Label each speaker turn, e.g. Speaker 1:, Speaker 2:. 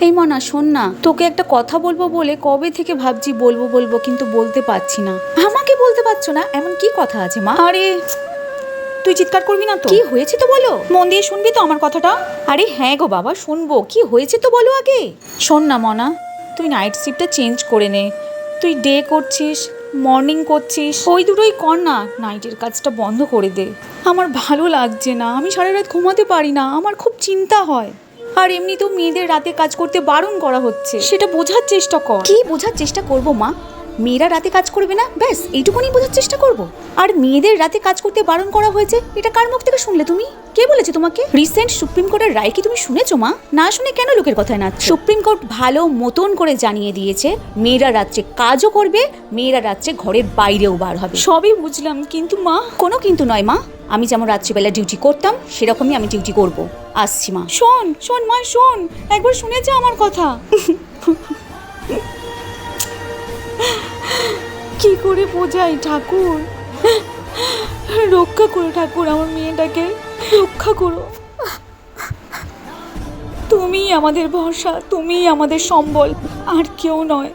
Speaker 1: এই মনা শোন না তোকে একটা কথা বলব বলে কবে থেকে ভাবছি বলব বলব কিন্তু বলতে পারছি না।
Speaker 2: আমাকে বলতে পারছ না? এমন কি কথা আছে মা?
Speaker 1: আরে তুই চিৎকার করবি না তো?
Speaker 2: কি হয়েছে তো বলো?
Speaker 1: মন দিয়ে শুনবি তো আমার কথাটা?
Speaker 2: আরে হ্যাঁ গো বাবা শুনব। কি হয়েছে তো বলো আগে?
Speaker 1: শোন না মনা তুই নাইট শিফটটা চেঞ্জ করে নে। তুই ডে করছিস মর্নিং করছিস। ওই দুটোই কর না নাইটের কাজটা বন্ধ করে দে। আমার ভালো লাগছে না আমি সারা রাত ঘুমাতে পারি না আমার খুব চিন্তা হয়। আর এমনিতেও মেয়েদের রাতে কাজ করতে বারণ করা হচ্ছে। সেটা বোঝার চেষ্টা কর।
Speaker 2: কি বোঝার চেষ্টা করব মা? মেয়েরা রাতে কাজ করবে না? ব্যাস এইটুকুনি বোঝার চেষ্টা করব।
Speaker 1: আর মেয়েদের রাতে কাজ করতে বারণ করা হয়েছে এটা কার মুখ থেকে শুনলে তুমি? কে বলেছে তোমাকে? রিসেন্ট সুপ্রিম কোর্টের রায় কি তুমি শুনেছো মা? না শুনে কেন লোকের কথায় না সুপ্রিম কোর্ট ভালো মতন করে জানিয়ে দিয়েছে মেয়েরা রাত্রে কাজও করবে মেয়েরা রাত্রে ঘরের বাইরেও বার হবে। সবই বুঝলাম কিন্তু মা? কোনো কিন্তু নয় মা। আমি যেমন রাত্রিবেলা ডিউটি করতাম, সেরকমই আমি ডিউটি করব। আসছি মা। শোন শোন মা, শোন। একবার শুনেছে আমার কথা। কি করে বোঝাই ঠাকুর? রক্ষা করো ঠাকুর আমার মেয়েটাকে। রক্ষা করো। তুমিই আমাদের ভরসা, তুমিই আমাদের সম্বল, আর কেউ নয়।